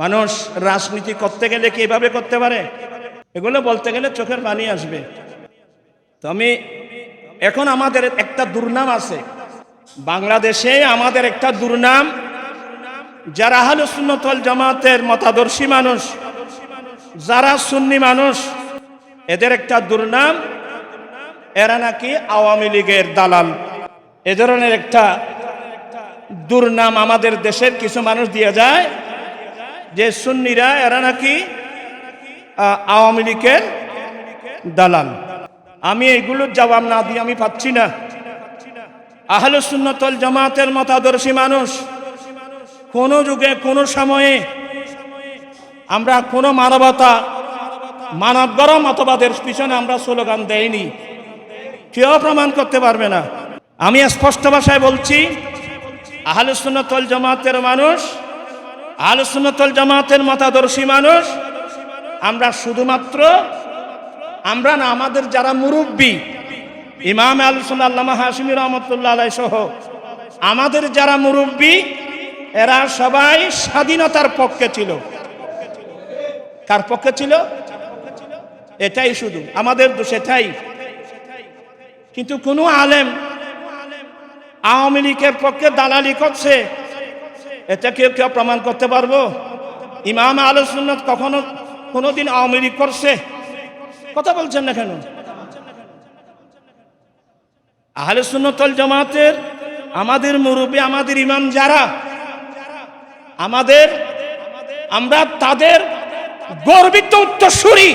মানুষ রাজনীতি করতে গেলে কি এভাবে করতে পারে? এগুলো বলতে গেলে চোখের পানি আসবে। তো আমি, এখন আমাদের একটা দুর্নাম আছে। বাংলাদেশে আমাদের একটা দুর্নাম, যারা আহলে সুন্নতল জামাতের মতাদর্শী মানুষ, যারা সুন্নি মানুষ, এদের একটা দুর্নাম, এরা নাকি আওয়ামী লীগের দালাল। এ ধরনের একটা দুর্নাম আমাদের দেশের কিছু মানুষ দিয়ে যায়। যে সুন্নিরা, এরা নাকি আওয়ামী লীগের দালাল। আমি এইগুলোর জবাব না দিয়ে আমি পাচ্ছি না। আহলে সুন্নতল জামাতের মতাদর্শী মানুষ, কোনো যুগে, কোনো সময়ে আমরা কোনো মানবতা মানবগর মতবাদের পিছনে আমরা স্লোগান দেইনি। কেউ প্রমাণ করতে পারবে না। আমি স্পষ্ট ভাষায় বলছি, আহলে সুন্নতল জামাতের মানুষ আহলে সুন্নতল জামাতের মতাদর্শী মানুষ। আমরা শুধুমাত্র, আমরা না, আমাদের যারা মুরব্বী, ইমাম আলসুল্লাহ আল্লামা হাসিমি রহমতুল্লাহ আলাই সহ, আমাদের যারা মুরব্বী, এরা সবাই স্বাধীনতার পক্ষে ছিল। কার পক্ষে ছিল? এটাই শুধু, আমাদের দোষ এটাই। কিন্তু কোনো আলেম আওয়ামী লীগের পক্ষে দালালি করছে এটা কেউ কেউ প্রমাণ করতে পারব? ইমাম আলোচনাত কখনো কোনোদিন আওয়ামী লীগ করছে? কথা বলছেন না কেন? আহলে সুন্নতল জামাতের আমাদের মুরব্বী, আমাদের ইমাম যারা, আমাদের, আমরা তাদের গর্বিত উত্তরসূরি।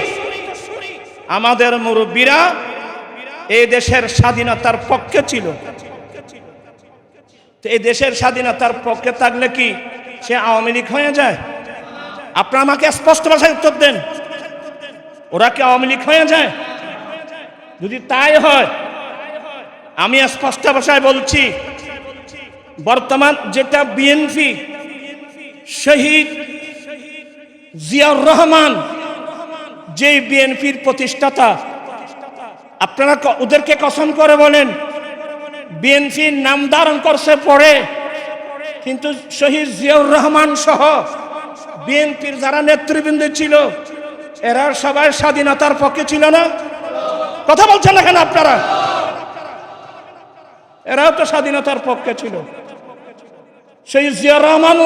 আমাদের মুরব্বীরা এই দেশের স্বাধীনতার পক্ষে ছিল। তো এই দেশের স্বাধীনতার পক্ষে থাকলে কি সে আওয়ামী লীগ হয়ে যায়? আপনারা আমাকে স্পষ্ট ভাষায় উত্তর দেন। ওরা কি আওয়ামী লীগ হয়ে যায়? যদি তাই হয়, আমি স্পষ্ট ভাষায় বলছি, বর্তমান যেটা বিএনপি শহীদ জিয়াউর রহমান যে বিএনপির প্রতিষ্ঠাতা, আপনারা ওদেরকে কসম করে বলেন বিএনপির নাম ধারণ করছে পরে, কিন্তু শহীদ জিয়াউর রহমান সহ বিএনপির যারা নেতৃবৃন্দ ছিল, এরা সবাই স্বাধীনতার পক্ষে ছিল না। কথা বলছেন না কেন আপনারা? এরাও তো স্বাধীনতার পক্ষে ছিল। সেই জিয়া রহমান,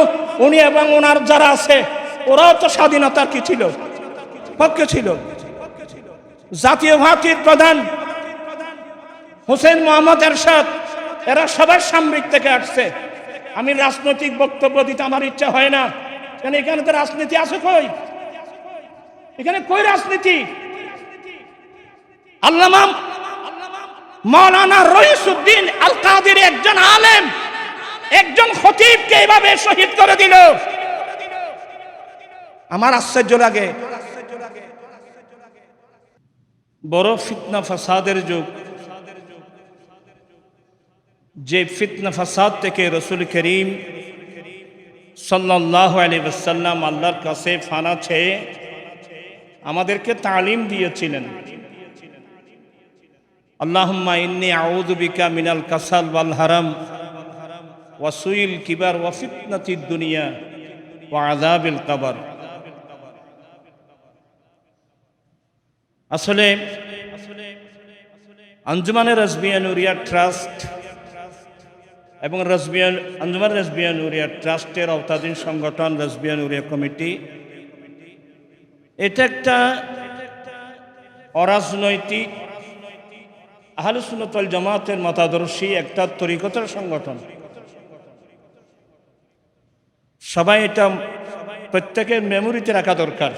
উনি এবং ওনার যারা আছে, ওরাও তো স্বাধীনতার কি ছিল? পক্ষে ছিল। জাতীয় ভারতীর প্রধান হোসেন মোহাম্মদ এরশাদ, এরা সবার সামরিক থেকে আসছে। আমি রাজনৈতিক বক্তব্য দিতে আমার ইচ্ছা হয় না। কেন এখানে তো রাজনীতি আছে কই? এখানে কই রাজনীতি? আল্লামা মৌলানা রইসুদ্দিন আল কাদের একজন আলেম, একজন খতিবকে এইভাবে শহীদ করে দিল। আমার আশ্চর্য লাগে। বড় ফিতনা, ফাসাদের যুগ। যে ফিতনা ফাসাদ থেকে রসুল করিম সাল্লাহ আলী ওসাল্লাম আল্লাহর কাছে ফানা আমাদেরকে তালিম দিয়েছিলেন। আল্লাহুম্মা ইন্নি আউযু বিকা মিনাল কাসাল ওয়াল হারাম ওয়াসুইল কিবার ওয়া ফিতনাতিদ দুনিয়া ওয়া আযাবিল কবর। আসলে আঞ্জুমানে রসবিয়া নুরিয়া ট্রাস্ট এবং রসবিয়ান আঞ্জুমান রসবিয়া নুরিয়া ট্রাস্টের আওতাধীন সংগঠন রসবিয়া নুরিয়া কমিটি। এটা একটা অরাজনৈতিক আহলুসুন্নতল জামাতের মতাদর্শী একটা তরিকতার সংগঠন। সবাই এটা প্রত্যেকের মেমোরিতে রাখা দরকার।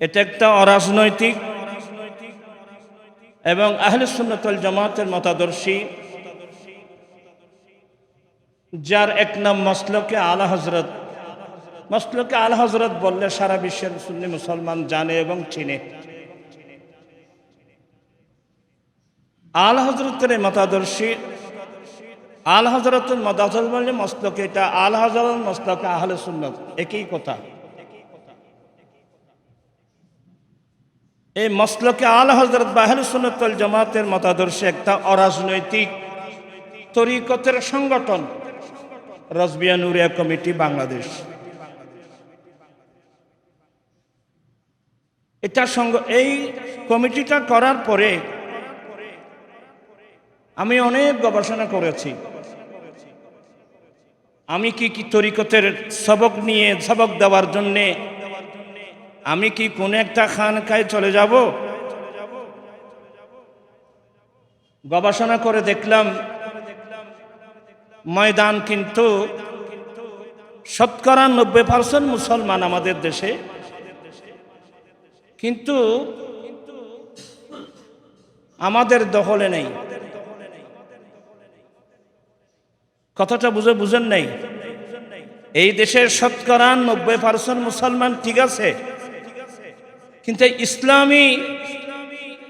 এটা একটা অরাজনৈতিক এবং আহলে সুন্নতল জামাতের মতাদর্শী যার এক নাম মসলকে আলা হজরত মসলকে আলা হজরত বললে সারা বিশ্বের সুন্নি মুসলমান জানে এবং চিনে। আল হজরতের মতাদর্শী, আল হজরতের মতাদর বললে মস্তকে এটা আল হজরত মস্তকে আহলে সুন্নত, একই কথা। এই মসলকে আল হজরত বাহাল সুন্নতল জামাতের মতাদর্শে একটা অরাজনৈতিক তরিকতের সংগঠন। রসবিয়া নুরিয়া কমিটি বাংলাদেশ। এটা সঙ্গ, এই কমিটিটা করার পরে আমি অনেক গবেষণা করেছি। আমি কি কি তরিকতের সবক নিয়ে সবক দেওয়ার জন্যে আমি কি কোন একটা খানকায় চলে যাব? গবেষণা করে দেখলাম ময়দান কিন্তু শতকরা নব্বই পার্সেন্ট মুসলমান আমাদের দেশে। কিন্তু আমাদের দখলে নেই। কথাটা বুঝে বুঝেন নাই? এই দেশের শতকরা নব্বই পার্সেন্ট মুসলমান ঠিক আছে। কিন্তু ইসলামী,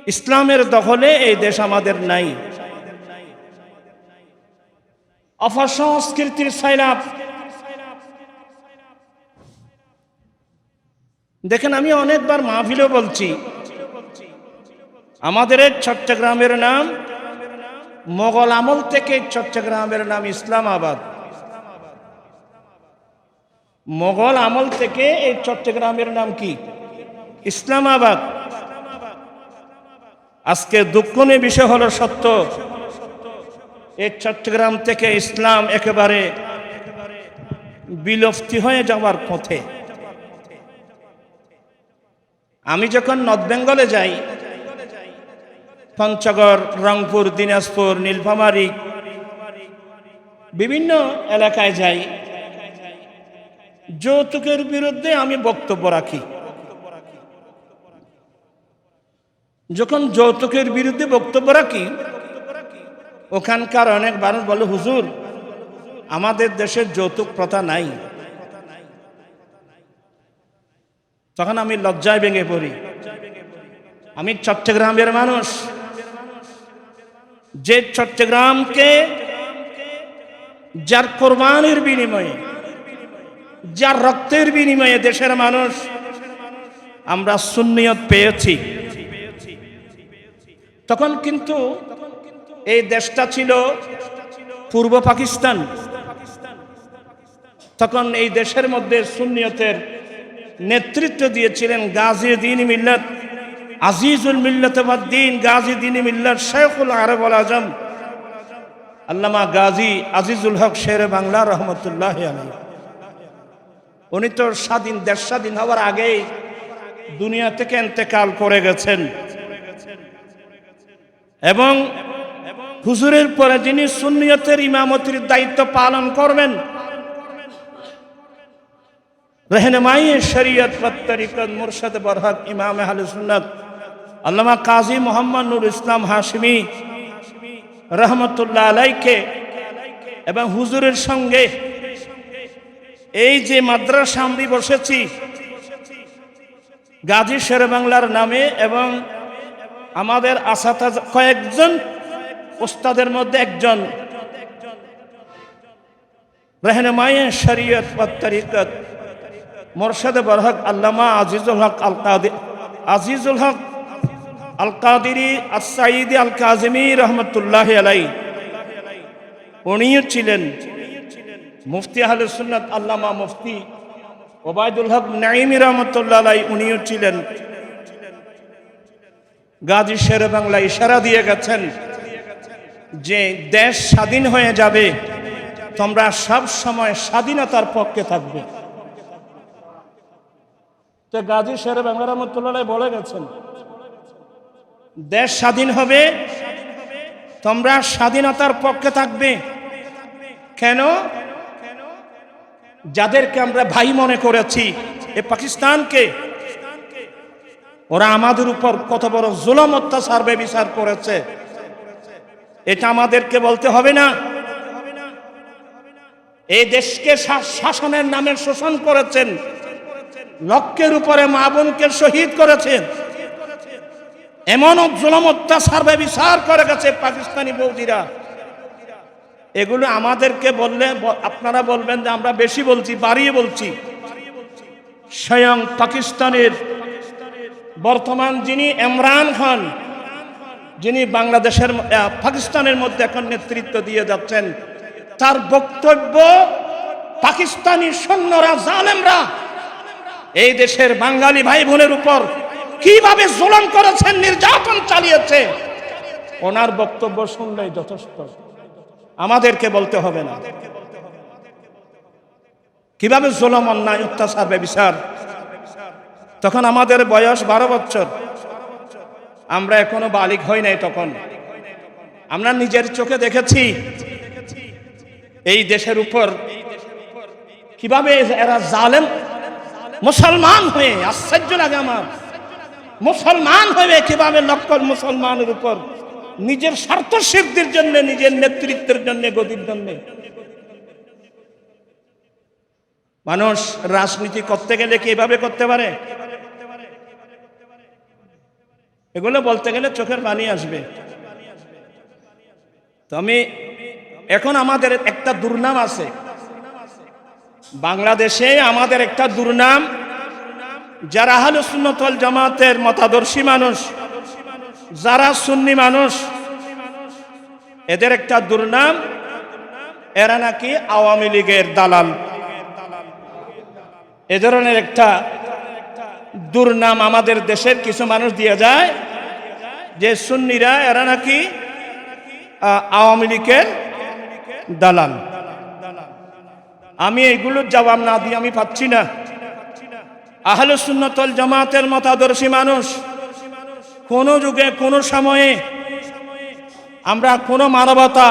ইসলামের দখলে এই দেশ আমাদের নাই। অপসংস্কৃতির সাইলাপ দেখেন, আমি অনেকবার মাহফিলও বলছি। আমাদের এই চট্টগ্রামের নাম মোগল আমল থেকে চট্টগ্রামের নাম ইসলামাবাদ। মোগল আমল থেকে এই চট্টগ্রামের নাম কি? ইসলামাবাদ। আজকে দুঃখনীয় বিষয় হলো সত্য। এই চট্টগ্রাম থেকে ইসলাম একেবারে বিলুপ্তি হয়ে যাওয়ার পথে। আমি যখন নর্থ বেঙ্গলে যাই, পঞ্চগড়, রংপুর, দিনাজপুর, নীলফামারী, বিভিন্ন এলাকায় যাই, যৌতুকের বিরুদ্ধে আমি বক্তব্য রাখি। যখন যৌতুকের বিরুদ্ধে বক্তব্য রাখি ওখানকার অনেক মানুষ বলে, হুজুর, আমাদের দেশের যৌতুক প্রথা নাই। তখন আমি লজ্জায় ভেঙে পড়ি। আমি চট্টগ্রামের মানুষ। যে চট্টগ্রামকে, যার কোরবানির বিনিময়ে, যার রক্তের বিনিময়ে দেশের মানুষ, আমরা সুন্নিয়ত পেয়েছি। তখন কিন্তু এই দেশটা ছিল পূর্ব পাকিস্তান। তখন এই দেশের মধ্যে সুন্নিয়তের নেতৃত্ব দিয়েছিলেন গাজী দিন মিল্লত, আজিজুল মিল্লত দিন, গাজী দিন মিল্লত শেখুল আরব আল আজম, আল্লামা গাজী আজিজুল হক শের বাংলা রহমতুল্লাহ উনি তো স্বাধীন, দেশ স্বাধীন হওয়ার আগেই দুনিয়া থেকে এতেকাল করে গেছেন। এবং হুজুরের পরে যিনি সুনিয়তের ইমামতির দায়িত্ব পালন করবেন, রেহনমাই শরীয়ত ফত্তরিকত মুরশদ বরহক ইমাম আহল সুন্নত, আল্লামা কাজী মোহাম্মদ নুর ইসলাম হাশমি রহমতুল্লাহ আলাইকে এবং হুজুরের সঙ্গে এই যে মাদ্রাসা আমি বসেছি, গাজী শের বাংলার নামে এবং আমাদের আসাতা কয়েকজন ওস্তাদের মধ্যে একজন। রহনমায় শরীয়ত তরিকত। মোরশেদ বরহক আল্লামা আজিজুল হক আল কাদি আজিজুল হক আল কাদিরি আসাইদ আল কাজমি রহমতুল্লাহ আলাই উনিও ছিলেন মুফতি আহলে সুন্নত আল্লামা মুফতি ওবায়দুল হক নাইমি রহমতুল্লাহ আলাই উনিও ছিলেন। গাজী শের বাংলা ইশারা দিয়ে গেছেন। যে দেশ স্বাধীন হয়ে যাবে, তোমরা সব সময় স্বাধীনতার পক্ষে থাকবে। তো গাজী শের বাংলা রহমতুল্লাহ বলে গেছেন, দেশ স্বাধীন হবে, তোমরা স্বাধীনতার পক্ষে থাকবে। কেন? যাদেরকে আমরা ভাই মনে করেছি, এ পাকিস্তানকে, ওরা আমাদের উপর কত বড় জুলম, অত্যাচার বিচার করেছে। এটা আমাদেরকে বলতে হবে না। এই দেশকে শাসনের নামে শোষণ করেছেন। লক্ষ্যের উপরে মা বোনকে শহীদ করেছেন। এমন জুলম অত্যাচার বিচার করে গেছে পাকিস্তানি বৌদিরা। এগুলো আমাদেরকে বললে আপনারা বলবেন যে আমরা বেশি বলছি, বাড়িয়ে বলছি। স্বয়ং পাকিস্তানের বর্তমান যিনি ইমরান খান যিনি বাংলাদেশের পাকিস্তানের মধ্যে এখন নেতৃত্ব দিয়ে যাচ্ছেন, তার বক্তব্য পাকিস্তানি সৈন্যরা, জালেমরা, এই দেশের বাঙালি ভাই বোনের উপর কীভাবে জুলুম করেছেন, নির্যাতন চালিয়েছে, ওনার বক্তব্য শুনলেই যথেষ্ট। আমাদেরকে বলতে হবে না। কীভাবে জুলুম, অন্যায়, অত্যাচার, ব্যবিচার? তখন আমাদের বয়স বারো বছর। আমরা এখনও বালিক হই নাই তখন। আমরা নিজের চোখে দেখেছি এই দেশের উপর কীভাবে এরা জালেম, মুসলমান হয়ে, আশ্চর্য লাগে আমার। মুসলমান হয়ে কীভাবে লক্কর মুসলমানের উপর নিজের স্বার্থ সিদ্ধির জন্য, নিজের নেতৃত্বের জন্য গতির জন্য। মানুষ রাজনীতি করতে গেলে কি এভাবে করতে পারে? এগুলো বলতে গেলে চোখের পানি আসবে। তো আমি এখন আমাদের একটা দুর্নাম আছে। বাংলাদেশে আমাদের একটা দুর্নাম, যারা আহলে সুন্নতল জামাতের মতাদর্শী মানুষ, যারা সুন্নি মানুষ, এদের একটা দুর্নাম, এরা নাকি আওয়ামী লীগের দালাল। এ ধরনের একটা দুর্নাম আমাদের দেশের কিছু মানুষ দিয়ে যায়, যে সুন্নিরা, এরা নাকি আওয়ামী লীগের দালাল। আমি এইগুলোর জবাব না দিয়ে আমি পাচ্ছি না। আহলে সুন্নতল জামাতের মতাদর্শী মানুষ, কোন যুগে, কোন সময়ে আমরা কোন মানবতা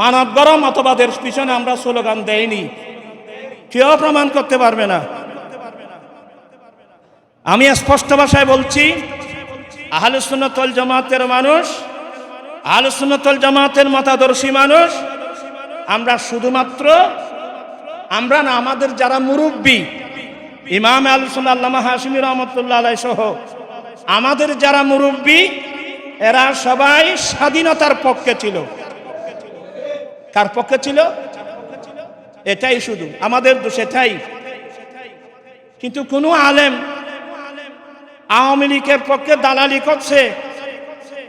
মানবগর মতবাদের পিছনে আমরা স্লোগান দেইনি। কেউ প্রমাণ করতে পারবে না। আমি স্পষ্ট ভাষায় বলছি আহলসুন্নতল জামাতের মানুষ আহলসুন্নতল জামাতের মতাদর্শী মানুষ, আমরা শুধুমাত্র, আমরা না, আমাদের যারা মুরব্বী, ইমাম আলসুল্লাহ আল্লামা হাসিমি রহমতুল্লাহ আলাই সহ, আমাদের যারা মুরব্বী, এরা সবাই স্বাধীনতার পক্ষে ছিল। কার পক্ষে ছিল? এটাই শুধু। আমাদের এটাই। কিন্তু কোনো আলেম আওয়ামী লীগের পক্ষে দালালি করছে।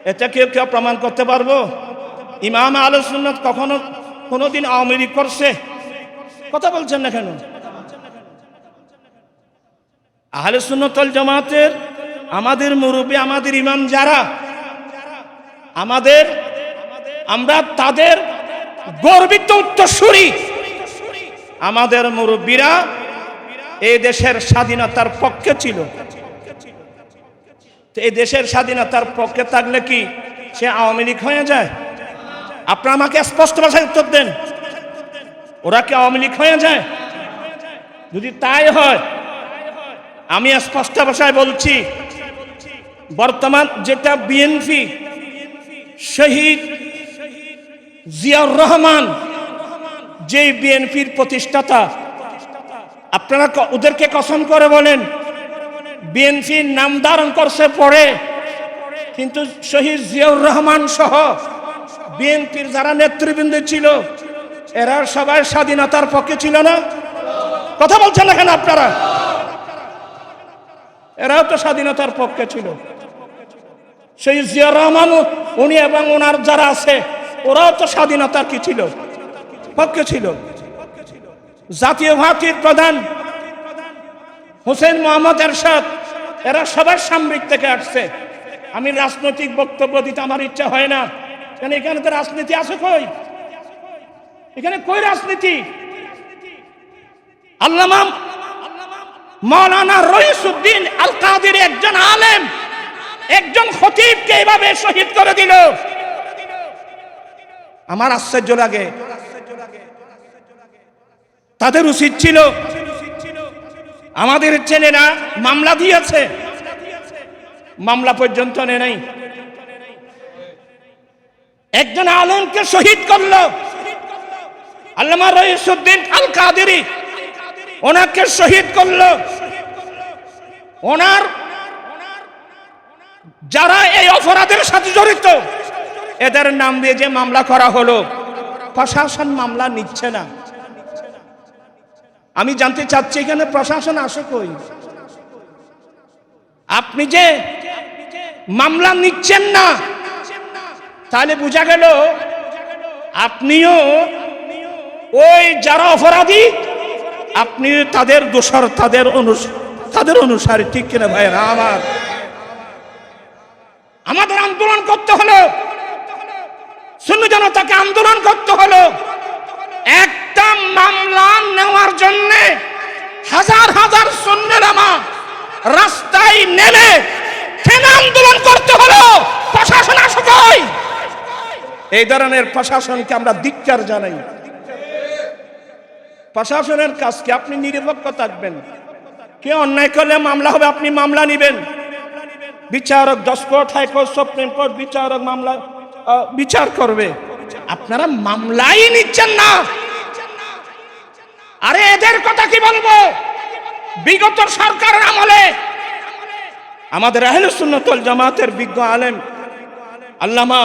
এটা কেউ কেউ প্রমাণ করতে পারব? ইমাম আলোচনা কখনো কোনোদিন আওয়ামী লীগ করছে? কথা বলছেন না কেন? আহলে সুন্নতল জামাতের আমাদের মুরব্বী, আমাদের ইমাম যারা, আমাদের, আমরা তাদের গর্বিত উত্তরসূরি। আমাদের মুরব্বীরা এই দেশের স্বাধীনতার পক্ষে ছিল। তো এই দেশের স্বাধীনতার পক্ষে থাকলে কি সে আওয়ামী লীগ হয়ে যায়? আপনারা আমাকে স্পষ্ট ভাষায় উত্তর দেন। ওরা কি আওয়ামী লীগ হয়ে যায়? যদি তাই হয়, আমি স্পষ্ট ভাষায় বলছি, বর্তমান যেটা বিএনপি শহীদ জিয়াউর রহমান যে বিএনপির প্রতিষ্ঠাতা, আপনারা ওদেরকে কসম করে বলেন বিএনপির নাম ধারণ করছে পরে। কিন্তু শহীদ জিয়াউর রহমান সহ বিএনপির যারা নেতৃবৃন্দ ছিল, এরা সবাই স্বাধীনতার পক্ষে ছিল না। কথা বলছেন না কেন আপনারা? এরাও তো স্বাধীনতার পক্ষে ছিল। সেই জিয়া রহমান, উনি এবং ওনার যারা আছে, ওরাও তো স্বাধীনতার কি ছিল? পক্ষে ছিল। জাতীয় ভারতীর প্রধান হোসেন মোহাম্মদ এরশাদ, এরা সবার সামরিক থেকে আসছে। আমি রাজনৈতিক বক্তব্য দিতে আমার ইচ্ছা হয় না। কেন, এখানে তো রাজনীতি আছে কই? এখানে কই রাজনীতি? আল্লামা মৌলানা রইসুদ্দিন আল কাদের একজন আলেম, একজন খতিবকে এভাবে শহীদ করে দিল। আমার আশ্চর্য লাগে। তাদের উচিত ছিল আমাদের ছেলেরা মামলা দিয়েছে। মামলা পর্যন্ত নে নাই। একজন আলমকে শহীদ করল। আল্লামা রইসুদ্দিন আল কাদেরি ওনাকে শহীদ করল। ওনার যারা এই অপরাধের সাথে জড়িত, এদের নাম দিয়ে যে মামলা করা হলো, প্রশাসন মামলা নিচ্ছে না। আমি জানতে চাচ্ছি এখানে প্রশাসন আসে কই? আপনি যে মামলা নিচ্ছেন না, তাহলে বোঝা গেল আপনিও ওই যারা অপরাধী, আপনি তাদের দোষর, তাদের তাদের অনুসারী, ঠিক কিনা ভাইয়েরা? আমার। আমাদের আন্দোলন করতে হলো। শূন্য জনতাকে আন্দোলন করতে হলো। একটা মামলা নেওয়ার জন্য হাজার হাজার সৈন্যরামা রাস্তায় নেমে কেন আন্দোলন করতে হলো প্রশাসন আসুকই এই ধরনের প্রশাসনকে আমরা ধিক্কার জানাই। প্রশাসনের কাজকে আপনি নিরপেক্ষ থাকবেন। কে অন্যায় করলে মামলা হবে, আপনি মামলা নেবেন। বিচারক দশ কোর্ট হাইকোর্ট, সুপ্রিম কোর্ট বিচারক মামলা বিচার করবে। আপনারা মামলাই নিচ্ছেন না। আরে এদের কথা কি বলব? বিগত সরকারের আমলে আমাদের আহলে সুন্নতুল জামাতের বিজ্ঞ আলেম আল্লামা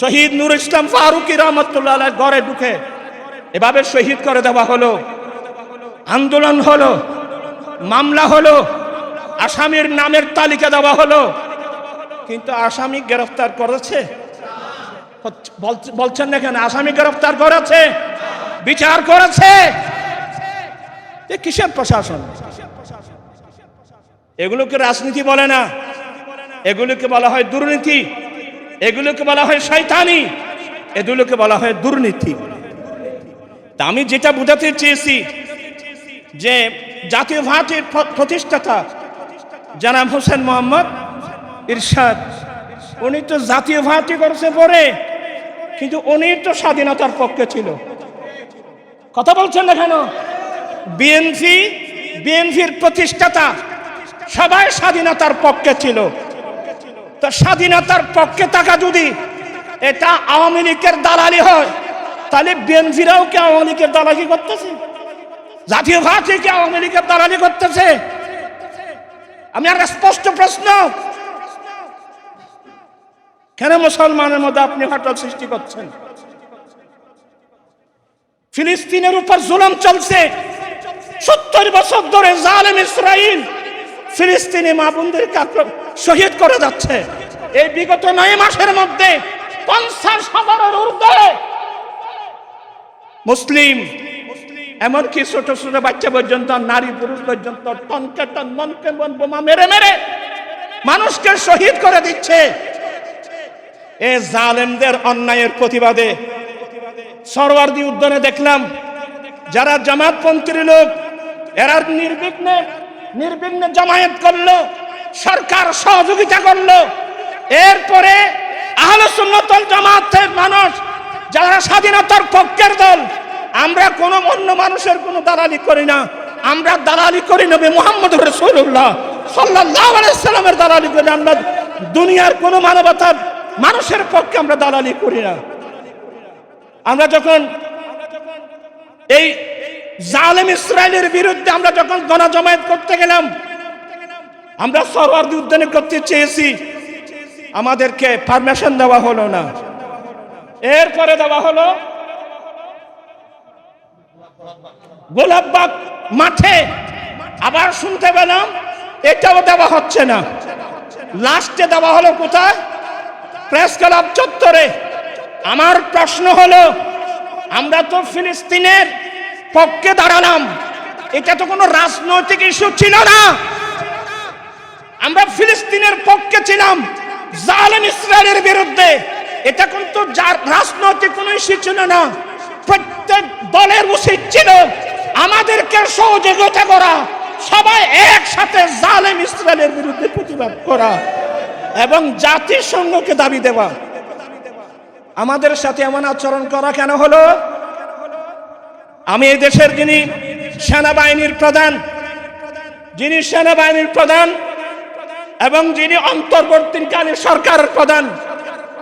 শহীদ নূর ইসলাম ফারুকি রহমতুল্লাহ গড়ে ঢুকে এভাবে শহীদ করে দেওয়া হলো, আন্দোলন হলো, মামলা হলো, আসামির নামের তালিকা দেওয়া হলো, কিন্তু আসামি গ্রেফতার করেছে। বলছেন না কেন? আসামি গ্রেফতার করেছে। বিচার করেছে। এ কিসের প্রশাসন? এগুলোকে রাজনীতি বলে না। এগুলোকে বলা হয় দুর্নীতি। এগুলোকে বলা হয় শয়তানি। এগুলোকে বলা হয় দুর্নীতি। তা আমি যেটা বোঝাতে চেয়েছি যে জাতীয় পার্টির প্রতিষ্ঠাতা জানাব হোসেন মোহাম্মদ ইরশাদ, উনি তো জাতীয় পার্টি করছে পরে কিন্তু উনি তো স্বাধীনতার পক্ষে ছিল। কথা বলছেন না কেন? বিএনপি বিএনপির প্রতিষ্ঠাতা সবাই স্বাধীনতার পক্ষে ছিল। তো স্বাধীনতার পক্ষে থাকা যদি এটা আওয়ামী লীগের দালালি হয়, তাহলে বিএনপিরাও কি আওয়ামী লীগের দালালি করতেছে? জাতীয় পার্টি কি আওয়ামী লীগের দালালি করতেছে? আমি আর স্পষ্ট প্রশ্ন কেন মুসলমানের মধ্যে আপনি হঠাৎ সৃষ্টি করছেন? ফিলিস্তিনের উপর জুলুম চলছে। সত্তর বছর ধরে জালেম ইসরাইল ফিলিস্তিনি মা বোনদেরকে শহীদ করে যাচ্ছে। এই বিগত নয় মাসের মধ্যে পঞ্চাশ হাজারের ঊর্ধ্বে মুসলিম, এমনকি ছোট ছোট বাচ্চা পর্যন্ত, নারী পুরুষ পর্যন্ত, টনকে টন, মনকে মন, বোমা মেরে মেরে মানুষকে শহীদ করে দিচ্ছে। এ জালেমদের অন্যায়ের প্রতিবাদে। সরওয়ার্দি উদ্যানে দেখলাম, যারা জামাতপন্থীর লোক, এরা নির্বিঘ্নে নির্বিঘ্নে জামায়াত করল, সরকার সহযোগিতা করল। এরপরে জামাতের মানুষ, যারা স্বাধীনতার পক্ষের দল, আমরা কোনো অন্য মানুষের কোনো দালালি করি না। আমরা দালালি করি নবী মোহাম্মদ রসুল্লাহ সাল্লাহ আলাইসাল্লামের দালালি করি। আমরা দুনিয়ার কোনো মানবতার মানুষের পক্ষে আমরা দালালি করি না। আমরা যখন এই জালেম ইসরায়েলের বিরুদ্ধে আমরা যখন গণজমায়েত করতে গেলাম, আমরা সরওয়ার্দি উদ্যানে করতে চেয়েছি, আমাদেরকে পারমিশন দেওয়া হলো না। এরপরে দেওয়া হলো গোলাপবাগ মাঠে আবার শুনতে পেলাম, এটাও দেওয়া হচ্ছে না। লাস্টে দেওয়া হলো কোথায়? প্রেস ক্লাব চত্বরে। আমার প্রশ্ন হলো, আমরা তো ফিলিস্তিনের পক্ষে দাঁড়ালাম। এটা তো কোনো রাজনৈতিক ইস্যু ছিল না। আমরা ফিলিস্তিনের পক্ষে ছিলাম জালেম ইসরায়েলের বিরুদ্ধে। এটা কিন্তু রাজনৈতিক কোনো ইস্যু ছিল না। প্রত্যেক দলের উচিত ছিল আমাদেরকে সহযোগিতা করা, সবাই একসাথে জালেম ইসরায়েলের বিরুদ্ধে প্রতিবাদ করা। এবং জাতিসংঘকে দাবি দেওয়া। আমাদের সাথে এমন আচরণ করা কেন হলো? আমি এই দেশের যিনি সেনাবাহিনীর প্রধান, যিনি সেনাবাহিনীর প্রধান এবং যিনি অন্তর্বর্তীকালীন সরকারের প্রধান,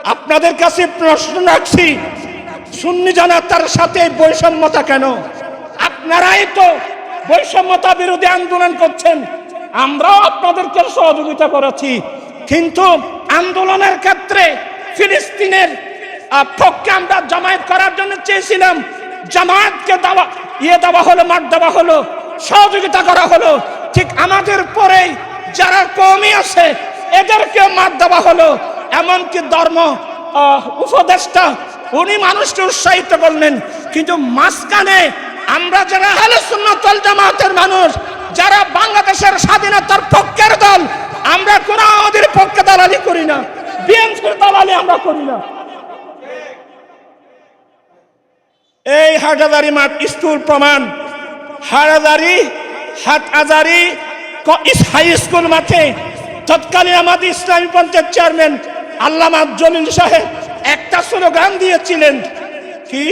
আপনাদের কাছে প্রশ্ন রাখছি, সুন্নি জনতার সাথে বৈষম্যতা কেন? আপনারাই তো বৈষম্যতা বিরোধী আন্দোলন করছেন, আমরাও আপনাদেরকে সহযোগিতা করেছি। কিন্তু আন্দোলনের ক্ষেত্রে ফিলিস্তিনের পক্ষে আমরা জামায়াত করার জন্য চেয়েছিলাম। জামায়াতকে দেওয়া ইয়ে দেওয়া হলো, মাঠ দেওয়া হলো, সহযোগিতা করা হলো। ঠিক আমাদের পরেই যারা কমই আছে এদেরকে মাঠ দেওয়া হলো। এমনকি ধর্ম উপদেষ্টা, উনি মানুষকে উৎসাহিত করলেন। কিন্তু মাঝখানে আমরা যারা আহলে সুন্নাতুল জামাতের মানুষ, যারা বাংলাদেশের স্বাধীনতার পক্ষের দল আমরা কোন আমাদের পক্ষে দালালি করি না। বিএনপির দালালি আমরা করি না। এই হাটাদারি মাঠ স্কুল প্রমাণ। হাটাদারি, হাটহাজারি হাই স্কুল মাঠে তৎকালীন আমাদের ইসলামী পঞ্চায়েত চেয়ারম্যান আল্লামা জলিল সাহেব একটা স্লোগান দিয়েছিলেন। কি?